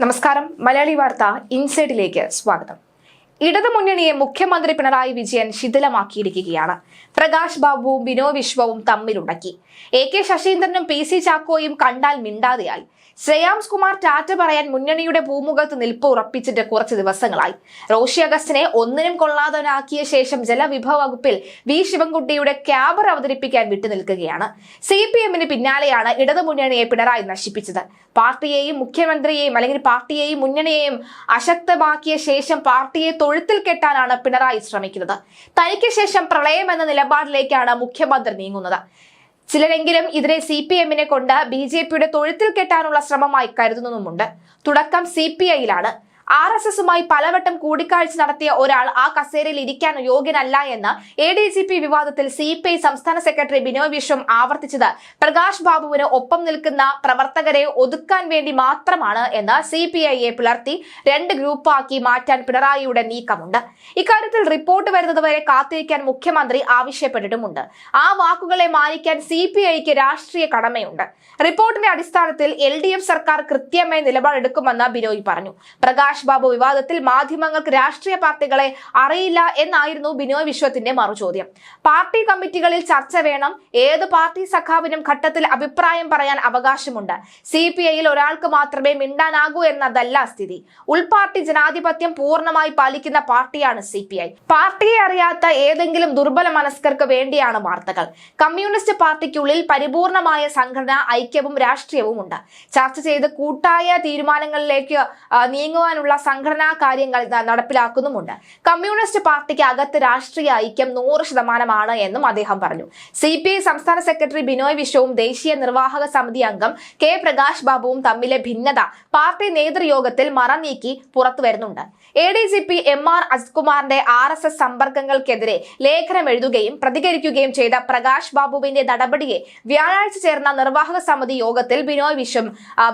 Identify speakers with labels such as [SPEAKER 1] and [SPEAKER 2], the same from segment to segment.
[SPEAKER 1] നമസ്കാരം. മലയാളി വാർത്ത ഇൻസൈഡിലേക്ക് സ്വാഗതം. ഇടതുമുന്നണിയെ മുഖ്യമന്ത്രി പിണറായി വിജയൻ ശിഥിലമാക്കിയിരിക്കുകയാണ്. പ്രകാശ് ബാബുവും ബിനോ വിശ്വവും തമ്മിലുടക്കി. എ കെ ശശീന്ദ്രനും പി സി ചാക്കോയും കണ്ടാൽ മിണ്ടാതെയായി. ശ്രേയാംസ് കുമാർ ടാറ്റ പറയാൻ മുന്നണിയുടെ ഭൂമുഖത്ത് നിൽപ്പ് ഉറപ്പിച്ചിട്ട് കുറച്ച് ദിവസങ്ങളായി. റോഷി അഗസ്റ്റിനെ ഒന്നിനും കൊള്ളാതവനാക്കിയ ശേഷം ജലവിഭവ വകുപ്പിൽ വി ശിവൻകുട്ടിയുടെ ക്യാബർ അവതരിപ്പിക്കാൻ വിട്ടുനിൽക്കുകയാണ്. സി പി എമ്മിന് പിന്നാലെയാണ് ഇടതുമുന്നണിയെ പിണറായി നശിപ്പിച്ചത്. പാർട്ടിയെയും മുഖ്യമന്ത്രിയെയും അല്ലെങ്കിൽ പാർട്ടിയെയും മുന്നണിയെയും അശക്തമാക്കിയ ശേഷം പാർട്ടിയെ തൊഴുത്തിൽ കെട്ടാനാണ് പിണറായി ശ്രമിക്കുന്നത്. തനിക്ക് ശേഷം പ്രളയം എന്ന നിലപാടിലേക്കാണ് മുഖ്യമന്ത്രി നീങ്ങുന്നത്. ചിലരെങ്കിലും ഇതിനെ സി പി എമ്മിനെ കൊണ്ട് ബി ജെ പിയുടെ തൊഴുത്തിൽ കെട്ടാനുള്ള ശ്രമമായി കരുതുന്നതുമുണ്ട്. തുടക്കം സി പി ഐയിലാണ്. ആർ എസ് എസുമായി പലവട്ടം കൂടിക്കാഴ്ച നടത്തിയ ഒരാൾ ആ കസേരയിൽ ഇരിക്കാൻ യോഗ്യനല്ല എന്ന് എ ഡി ജി പി വിവാദത്തിൽ സി പി ഐ സംസ്ഥാന സെക്രട്ടറി ബിനോയ് വിശ്വം ആവർത്തിച്ചത്. പ്രകാശ് ബാബുവിന് ഒപ്പം നിൽക്കുന്ന പ്രവർത്തകരെ ഒതുക്കാൻ വേണ്ടി മാത്രമാണ് എന്ന് സി പി ഐയെ പുലർത്തി രണ്ട് ഗ്രൂപ്പാക്കി മാറ്റാൻ പിണറായിയുടെ നീക്കമുണ്ട്. ഇക്കാര്യത്തിൽ റിപ്പോർട്ട് വരുന്നതുവരെ കാത്തിരിക്കാൻ മുഖ്യമന്ത്രി ആവശ്യപ്പെട്ടിട്ടുമുണ്ട്. ആ വാക്കുകളെ മാനിക്കാൻ സി പി ഐക്ക് രാഷ്ട്രീയ കടമയുണ്ട്. റിപ്പോർട്ടിന്റെ അടിസ്ഥാനത്തിൽ എൽ ഡി എഫ് സർക്കാർ കൃത്യമായി നിലപാടെടുക്കുമെന്ന് ബിനോയ് പറഞ്ഞു. പ്രകാശ് ബാബു വിവാദത്തിൽ മാധ്യമങ്ങൾക്ക് രാഷ്ട്രീയ പാർട്ടികളെ അറിയില്ല എന്നായിരുന്നു ബിനോയ് വിശ്വത്തിന്റെ മറുചോദ്യം. പാർട്ടി കമ്മിറ്റികളിൽ ചർച്ച വേണം ഏത് പാർട്ടി സഖാവിനും ഘട്ടത്തിൽ അഭിപ്രായം പറയാൻ അവകാശമുണ്ട്. സി പി ഐയിൽ ഒരാൾക്ക് മാത്രമേ മിണ്ടാനാകൂ എന്നതല്ല സ്ഥിതി. ഉൾപാർട്ടി ജനാധിപത്യം പൂർണമായി പാലിക്കുന്ന പാർട്ടിയാണ് സി പി ഐ പാർട്ടിയെ അറിയാത്ത ഏതെങ്കിലും ദുർബല മനസ്കർക്ക് വേണ്ടിയാണ് വാർത്തകൾ. കമ്മ്യൂണിസ്റ്റ് പാർട്ടിക്കുള്ളിൽ പരിപൂർണമായ സംഘടന ഐക്യവും രാഷ്ട്രീയവും ഉണ്ട് ചർച്ച ചെയ്ത് കൂട്ടായ തീരുമാനങ്ങളിലേക്ക് ആ, നീങ്ങുവാനുള്ള സംഘടനാ കാര്യങ്ങൾ നടപ്പിലാക്കുന്നുമുണ്ട്. കമ്മ്യൂണിസ്റ്റ് പാർട്ടിക്ക് അകത്ത് രാഷ്ട്രീയ ഐക്യം നൂറ് ശതമാനമാണ് എന്നും അദ്ദേഹം പറഞ്ഞു. സി പി ഐ സംസ്ഥാന സെക്രട്ടറി ബിനോയ് വിശ്വവും ദേശീയ നിർവാഹക സമിതി അംഗം കെ പ്രകാശ് ബാബുവും തമ്മിലെ ഭിന്നത പാർട്ടി നേതൃയോഗത്തിൽ മറനീക്കി പുറത്തു വരുന്നുണ്ട്. A D G P M R അജിത്കുമാറിന്റെ R S S സമ്പർക്കങ്ങൾക്കെതിരെ ലേഖനം എഴുതുകയും പ്രതികരിക്കുകയും ചെയ്ത പ്രകാശ് ബാബുവിന്റെ നടപടിയെ വ്യാഴാഴ്ച ചേർന്ന നിർവാഹക സമിതി യോഗത്തിൽ ബിനോയ് വിശ്വം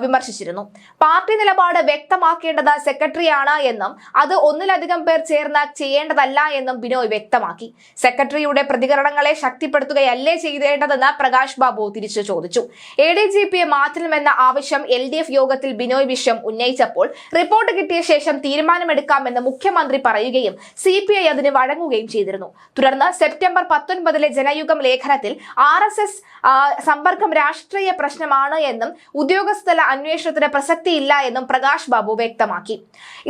[SPEAKER 1] വിമർശിച്ചിരുന്നു. പാർട്ടി നിലപാട് വ്യക്തമാക്കേണ്ടത് സെക്രട്ടറിയാണ് എന്നും അത് ഒന്നിലധികം പേർ ചേർന്ന് ചെയ്യേണ്ടതല്ല എന്നും ബിനോയ് വ്യക്തമാക്കി. സെക്രട്ടറിയുടെ പ്രതികരണങ്ങളെ ശക്തിപ്പെടുത്തുകയല്ലേ ചെയ്തേണ്ടതെന്ന് പ്രകാശ് ബാബു തിരിച്ചു ചോദിച്ചു. എ ഡി ജി പിയെ മാറ്റണമെന്ന ആവശ്യം എൽ ഡി എഫ് യോഗത്തിൽ ബിനോയ് വിശ്വം ഉന്നയിച്ചപ്പോൾ റിപ്പോർട്ട് കിട്ടിയ ശേഷം തീരുമാനമെടുക്കാമെന്ന് മുഖ്യമന്ത്രി പറയുകയും സി പി ഐ അതിന് വഴങ്ങുകയും ചെയ്തിരുന്നു. തുടർന്ന് സെപ്റ്റംബർ പത്തൊൻപതിലെ ജനയുഗം ലേഖനത്തിൽ ആർ എസ് എസ് സമ്പർക്കം രാഷ്ട്രീയ പ്രശ്നമാണ് എന്നും ഉദ്യോഗസ്ഥല അന്വേഷണത്തിന് പ്രസക്തിയില്ല എന്നും പ്രകാശ് ബാബു വ്യക്തമാക്കി.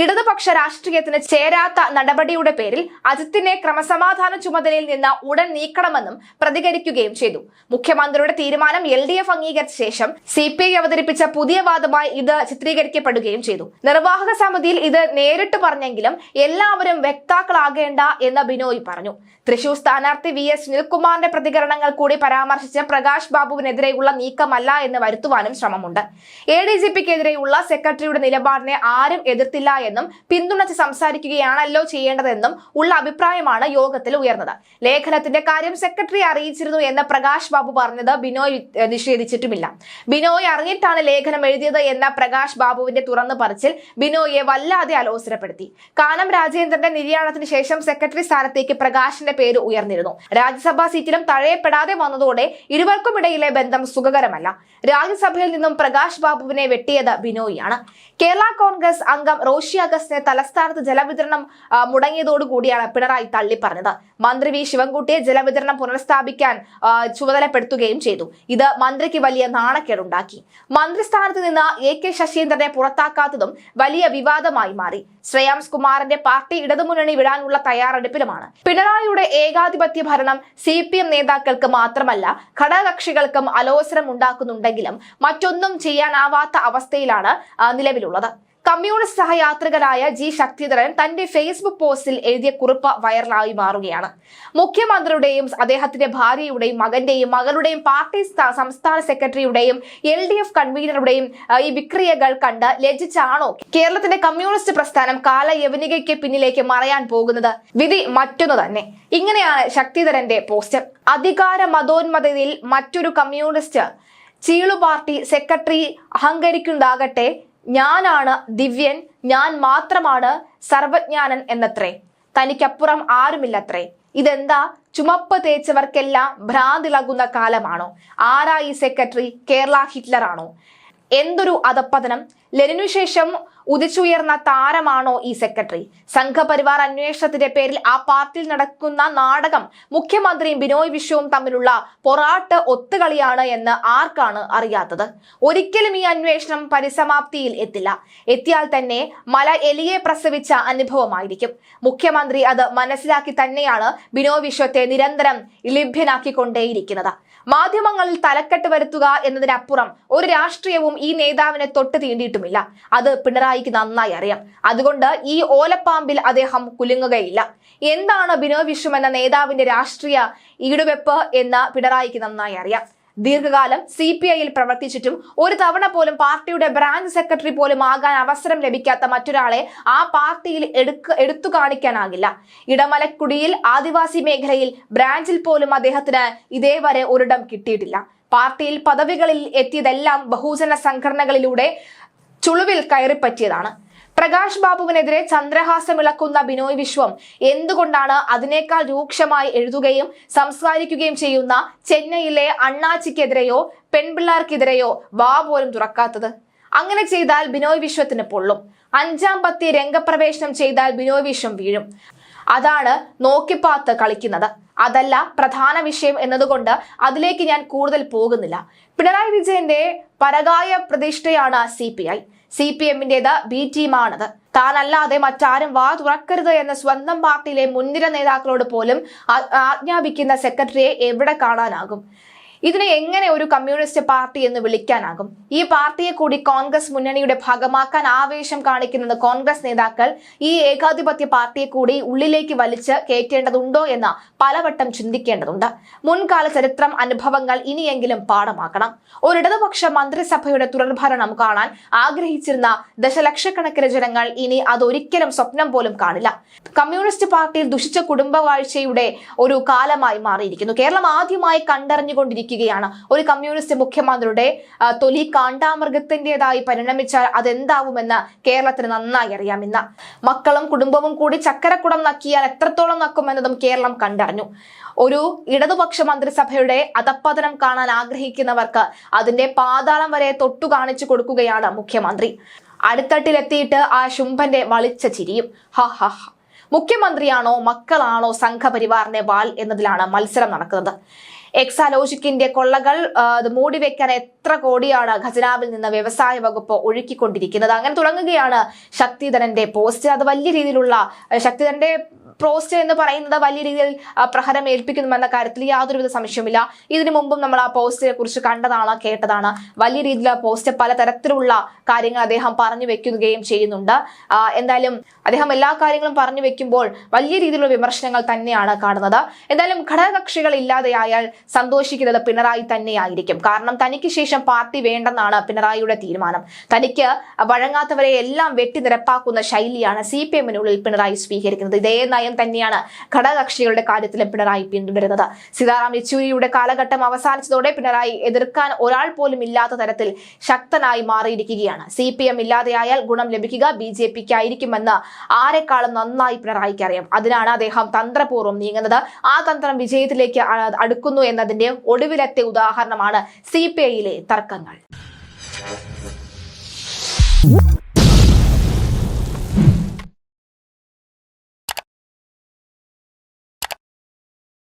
[SPEAKER 1] ഇടതുപക്ഷ രാഷ്ട്രീയത്തിന് ചേരാത്ത നടപടിയുടെ പേരിൽ അജിത്തിനെ ക്രമസമാധാന ചുമതലയിൽ നിന്ന് ഉടൻ നീക്കണമെന്നും പ്രതികരിക്കുകയും ചെയ്തു. മുഖ്യമന്ത്രിയുടെ തീരുമാനം എൽ ഡി എഫ് അംഗീകരിച്ച ശേഷം സി പി ഐ അവതരിപ്പിച്ച പുതിയ വാദമായി ഇത് ചിത്രീകരിക്കപ്പെടുകയും ചെയ്തു. നിർവാഹക സമിതിയിൽ ഇത് നേരിട്ട് പറഞ്ഞെങ്കിലും എല്ലാവരും വ്യക്താക്കളാകേണ്ട എന്ന് ബിനോയ് പറഞ്ഞു. തൃശൂർ സ്ഥാനാർത്ഥി വി എസ് സുനിൽകുമാറിന്റെ പ്രതികരണങ്ങൾ കൂടി പരാമർശിച്ച് പ്രകാശ് ബാബുവിനെതിരെയുള്ള നീക്കമല്ല എന്ന് വരുത്തുവാനും ശ്രമമുണ്ട്. എ ഡി ജി പിക്കെതിരെയുള്ള സെക്രട്ടറിയുടെ നിലപാടിനെ ആരും എതിർത്തില്ല എന്നും പിന്തുണച്ച് സംസാരിക്കുകയാണല്ലോ ചെയ്യേണ്ടതെന്നും ഉള്ള അഭിപ്രായമാണ് യോഗത്തിൽ ഉയർന്നത്. ലേഖനത്തിന്റെ കാര്യം സെക്രട്ടറി അറിയിച്ചിരുന്നു എന്ന് പ്രകാശ് ബാബു പറഞ്ഞത് ബിനോയ് നിഷേധിച്ചിട്ടുമില്ല. ബിനോയ് അറിഞ്ഞിട്ടാണ് ലേഖനം എഴുതിയത് എന്ന പ്രകാശ് ബാബുവിന്റെ തുറന്നു പറച്ചിൽ ബിനോയെ വല്ലാതെ അലോസരപ്പെടുത്തി. കാനം രാജേന്ദ്രന്റെ നിര്യാണത്തിന് ശേഷം സെക്രട്ടറി സ്ഥാനത്തേക്ക് പ്രകാശിന്റെ പേര് ഉയർന്നിരുന്നു. രാജ്യസഭാ സീറ്റിലും തഴയപ്പെടാതെ വന്നതോടെ ഇരുവർക്കുമിടയിലെ ബന്ധം സുഖകരമല്ല. രാജ്യസഭയിൽ നിന്നും പ്രകാശ് ബാബുവിനെ വെട്ടിയത് ബിനോയിയാണ്. കേരള കോൺഗ്രസ് അംഗം റോഷി അഗസ്റ്റിനെ തലസ്ഥാനത്ത് ജലവിതരണം മുടങ്ങിയതോടുകൂടിയാണ് പിണറായി തള്ളിപ്പറഞ്ഞത്. മന്ത്രി വി ശിവൻകുട്ടിയെ ജലവിതരണം പുനഃസ്ഥാപിക്കാൻ ചുമതലപ്പെടുത്തുകയും ചെയ്തു. ഇത് മന്ത്രിക്ക് വലിയ നാണക്കേടുണ്ടാക്കി. മന്ത്രിസ്ഥാനത്ത് നിന്ന് എ കെ ശശീന്ദ്രനെ പുറത്താക്കാത്തതും വലിയ വിവാദമായി മാറി. ശ്രേയാംസ് കുമാറിന്റെ പാർട്ടി ഇടതുമുന്നണി വിടാനുള്ള തയ്യാറെടുപ്പിലുമാണ്. പിണറായിയുടെ ഏകാധിപത്യ ഭരണം സി പി എം നേതാക്കൾക്ക് മാത്രമല്ല ഘടകകക്ഷികൾക്കും അലോസരം ഉണ്ടാക്കുന്നുണ്ടെങ്കിലും മറ്റൊന്നും ചെയ്യാനാവാത്ത അവസ്ഥയിലാണ് നിലവിലുള്ളത്. കമ്മ്യൂണിസ്റ്റ് സഹയാത്രികനായ ജി ശക്തിധരൻ തന്റെ ഫേസ്ബുക്ക് പോസ്റ്റിൽ എഴുതിയ കുറിപ്പ് വൈറലായി മാറുകയാണ്. മുഖ്യമന്ത്രിയുടെയും അദ്ദേഹത്തിന്റെ ഭാര്യയുടെയും മകന്റെയും മകളുടെയും പാർട്ടി സംസ്ഥാന സെക്രട്ടറിയുടെയും എൽ ഡി എഫ് കൺവീനറുടെയും ഈ വിക്രിയകൾ കണ്ട് ലജ്ജിച്ചാണോ കേരളത്തിന്റെ കമ്മ്യൂണിസ്റ്റ് പ്രസ്ഥാനം കാലയവനികയ്ക്ക് പിന്നിലേക്ക് മറയാൻ പോകുന്നത്? വിധി മറ്റൊന്നു തന്നെ. ഇങ്ങനെയാണ് ശക്തിധരന്റെ പോസ്റ്റർ. അധികാര മതോന്മതയിൽ മറ്റൊരു കമ്മ്യൂണിസ്റ്റ് ചീളു പാർട്ടി സെക്രട്ടറി അഹങ്കരിക്കുന്നതാകട്ടെ ഞാനാണ് ദിവ്യൻ ഞാൻ മാത്രമാണ് സർവജ്ഞാനൻ എന്നത്രേ. തനിക്കപ്പുറം ആരുമില്ലത്രേ. ഇതെന്താ? ചുമപ്പ് തേച്ചവർക്കെല്ലാം ഭ്രാന്തിളകുന്ന കാലമാണോ? ആരാ ഈ സെക്രട്ടറി കേരള ഹിറ്റ്ലർ ആണോ എന്തൊരു അധപ്പതനം? ലെനിനു ശേഷം ഉദിച്ചുയർന്ന താരമാണോ ഈ സെക്രട്ടറി? സംഘപരിവാർ അന്വേഷണത്തിന്റെ പേരിൽ ആ പാർട്ടിയിൽ നടക്കുന്ന നാടകം മുഖ്യമന്ത്രിയും ബിനോയ് വിശ്വവും തമ്മിലുള്ള പൊറാട്ട് ഒത്തുകളിയാണ് എന്ന് ആർക്കാണ് അറിയാത്തത്? ഒരിക്കലും ഈ അന്വേഷണം പരിസമാപ്തിയിൽ എത്തില്ല. എത്തിയാൽ തന്നെ മല എലിയെ പ്രസവിച്ച അനുഭവമായിരിക്കും. മുഖ്യമന്ത്രി അത് മനസ്സിലാക്കി തന്നെയാണ് ബിനോയ് വിശ്വത്തെ നിരന്തരം ലഭ്യനാക്കിക്കൊണ്ടേയിരിക്കുന്നത്. മാധ്യമങ്ങളിൽ തലക്കെട്ട് വരുത്തുക എന്നതിനപ്പുറം ഒരു രാഷ്ട്രീയവും ഈ നേതാവിനെ തൊട്ട് തീണ്ടിയിട്ടുമില്ല. അത് പിണറായിക്ക് നന്നായി അറിയാം. അതുകൊണ്ട് ഈ ഓലപ്പാമ്പിൽ അദ്ദേഹം കുലുങ്ങുകയില്ല. എന്താണ് ബിനോ വിശ്വം എന്ന നേതാവിന്റെ രാഷ്ട്രീയ ഈടുവെപ്പ് എന്ന് പിണറായിക്ക് നന്നായി അറിയാം. ദീർഘകാലം സി പി ഐയിൽ പ്രവർത്തിച്ചിട്ടും ഒരു തവണ പോലും പാർട്ടിയുടെ ബ്രാഞ്ച് സെക്രട്ടറി പോലും ആകാൻ അവസരം ലഭിക്കാത്ത മറ്റൊരാളെ ആ പാർട്ടിയിൽ എടുക്ക എടുത്തു കാണിക്കാനാകില്ല. ഇടമലക്കുടിയിൽ ആദിവാസി മേഖലയിൽ ബ്രാഞ്ചിൽ പോലും അദ്ദേഹത്തിന് ഇതേവരെ ഒരിടം കിട്ടിയിട്ടില്ല. പാർട്ടിയിൽ പദവികളിൽ എത്തിയതെല്ലാം ബഹുജന സംഘടനകളിലൂടെ ചുളുവിൽ കയറിപ്പറ്റിയതാണ്. പ്രകാശ് ബാബുവിനെതിരെ ചന്ദ്രഹാസമിളക്കുന്ന ബിനോയ് വിശ്വം എന്തുകൊണ്ടാണ് അതിനേക്കാൾ രൂക്ഷമായി എഴുതുകയും സംസാരിക്കുകയും ചെയ്യുന്ന ചെന്നൈയിലെ അണ്ണാച്ചിക്കെതിരെയോ പെൺപിള്ളാർക്കെതിരെയോ വാ പോലും തുറക്കാത്തത്? അങ്ങനെ ചെയ്താൽ ബിനോയ് വിശ്വത്തിന് പൊള്ളും. അഞ്ചാം പത്തി രംഗപ്രവേശനം ചെയ്താൽ ബിനോയ് വിശ്വം വീഴും. അതാണ് നോക്കിപ്പാത്ത് കളിക്കുന്നത്. അതല്ല പ്രധാന വിഷയം എന്നതുകൊണ്ട് അതിലേക്ക് ഞാൻ കൂടുതൽ പോകുന്നില്ല. പിണറായി വിജയന്റെ പരകായ പ്രതിഷ്ഠയാണ് സി സി പി എമ്മിന്റേത് ബി ടീമാണത്. താനല്ലാതെ മറ്റാരും വാ തുറക്കരുത് എന്ന സ്വന്തം പാർട്ടിയിലെ മുൻനിര നേതാക്കളോട് പോലും ആജ്ഞാപിക്കുന്ന സെക്രട്ടറിയെ എവിടെ കാണാനാകും? ഇതിനെ എങ്ങനെ ഒരു കമ്മ്യൂണിസ്റ്റ് പാർട്ടി എന്ന് വിളിക്കാനാകും? ഈ പാർട്ടിയെ കൂടി കോൺഗ്രസ് മുന്നണിയുടെ ഭാഗമാക്കാൻ ആവേശം കാണിക്കുന്നത് കോൺഗ്രസ് നേതാക്കൾ ഈ ഏകാധിപത്യ പാർട്ടിയെ കൂടി ഉള്ളിലേക്ക് വലിച്ച് കയറ്റേണ്ടതുണ്ടോ എന്ന് പലവട്ടം ചിന്തിക്കേണ്ടതുണ്ട്. മുൻകാല ചരിത്രം അനുഭവങ്ങൾ ഇനിയെങ്കിലും പാഠമാക്കണം. ഒരിടതുപക്ഷ മന്ത്രിസഭയുടെ തുടർഭരണം കാണാൻ ആഗ്രഹിച്ചിരുന്ന ദശലക്ഷക്കണക്കിന് ജനങ്ങൾ ഇനി അതൊരിക്കലും സ്വപ്നം പോലും കാണില്ല. കമ്മ്യൂണിസ്റ്റ് പാർട്ടിയിൽ ദുഷിച്ച കുടുംബവാഴ്ചയുടെ ഒരു കാലമായി മാറിയിരിക്കുന്നു. കേരളം ആദ്യമായി കണ്ടറിഞ്ഞുകൊണ്ടിരിക്കുകയാണ് ഒരു കമ്മ്യൂണിസ്റ്റ് മുഖ്യമന്ത്രിയുടെ തൊലി കാണ്ടാമൃഗത്തിന്റെതായി പരിണമിച്ചാൽ അതെന്താവുമെന്ന് കേരളത്തിന് നന്നായി അറിയാം ഇന്ന്. മക്കളും കുടുംബവും കൂടി ചക്കരക്കുടം നക്കിയാൽ എത്രത്തോളം നക്കുമെന്നതും കേരളം കണ്ടറിഞ്ഞു. ഒരു ഇടതുപക്ഷ മന്ത്രിസഭയുടെ അധപ്പതനം കാണാൻ ആഗ്രഹിക്കുന്നവർക്ക് അതിന്റെ പാതാളം വരെ തൊട്ടു കാണിച്ചു കൊടുക്കുകയാണ് മുഖ്യമന്ത്രി. അടുത്തട്ടിലെത്തിയിട്ട് ആ ശുംഭന്റെ വളിച്ച ചിരിയും. ഹ ഹ ഹ. മുഖ്യമന്ത്രിയാണോ മക്കളാണോ സംഘപരിവാറിന്റെ വാൽ എന്നതിലാണ് മത്സരം നടക്കുന്നത്. എക്സാലോജിക്കിന്റെ കൊള്ളകൾ മൂടി വെക്കാൻ മൂടിവെക്കാൻ എത്ര കോടിയാണ് ഖജനാവിൽ നിന്ന് വ്യവസായ വകുപ്പ് ഒഴുക്കിക്കൊണ്ടിരിക്കുന്നത്? അങ്ങനെ തുടങ്ങുകയാണ് ശക്തിധരന്റെ പോസ്റ്റ്. അത് വലിയ രീതിയിലുള്ള ശക്തിധരന്റെ പോസ്റ്റ് എന്ന് പറയുന്നത് വലിയ രീതിയിൽ പ്രഹരം ഏൽപ്പിക്കുന്നുമെന്ന കാര്യത്തിൽ യാതൊരുവിധ സംശയമില്ല ഇതിനു മുമ്പും നമ്മൾ ആ പോസ്റ്റിനെ കുറിച്ച് കണ്ടതാണ് കേട്ടതാണ്. വലിയ രീതിയിലുള്ള പോസ്റ്റ് പലതരത്തിലുള്ള കാര്യങ്ങൾ അദ്ദേഹം പറഞ്ഞു വെക്കുകയും ചെയ്യുന്നുണ്ട്. എന്തായാലും അദ്ദേഹം എല്ലാ കാര്യങ്ങളും പറഞ്ഞു വെക്കുമ്പോൾ വലിയ രീതിയിലുള്ള വിമർശനങ്ങൾ തന്നെയാണ് കാണുന്നത്. എന്തായാലും ഘടകകക്ഷികൾ ഇല്ലാതെയായാൽ സന്തോഷിക്കുന്നത് പിണറായി തന്നെയായിരിക്കും. കാരണം തനിക്ക് ശേഷം പാർട്ടി വേണ്ടെന്നാണ് പിണറായിയുടെ തീരുമാനം. തനിക്ക് വഴങ്ങാത്തവരെ എല്ലാം വെട്ടി നിരപ്പാക്കുന്ന ശൈലിയാണ് സി പി എമ്മിനുള്ളിൽ പിണറായി സ്വീകരിക്കുന്നത്. ഇതേ തന്നെയാണ് ഘടകകക്ഷികളുടെ കാര്യത്തിലും പിണറായി പിന്തുടരുന്നത് സീതാറാം യെച്ചൂരിയുടെ കാലഘട്ടം അവസാനിച്ചതോടെ പിണറായി എതിർക്കാൻ ഒരാൾ പോലും ഇല്ലാത്ത തരത്തിൽ ശക്തനായി മാറിയിരിക്കുകയാണ്. സി പി എം ഇല്ലാതെയായാൽ ഗുണം ലഭിക്കുക ബി ജെ പിക്ക് ആയിരിക്കുമെന്ന് ആരെക്കാളും നന്നായി പിണറായിക്ക് അറിയാം. അതിനാണ് അദ്ദേഹം തന്ത്രപൂർവം നീങ്ങുന്നത്. ആ തന്ത്രം വിജയത്തിലേക്ക് അടുക്കുന്നു എന്നതിന്റെ ഒടുവിലത്തെ ഉദാഹരണമാണ് സി പി ഐയിലെ തർക്കങ്ങൾ.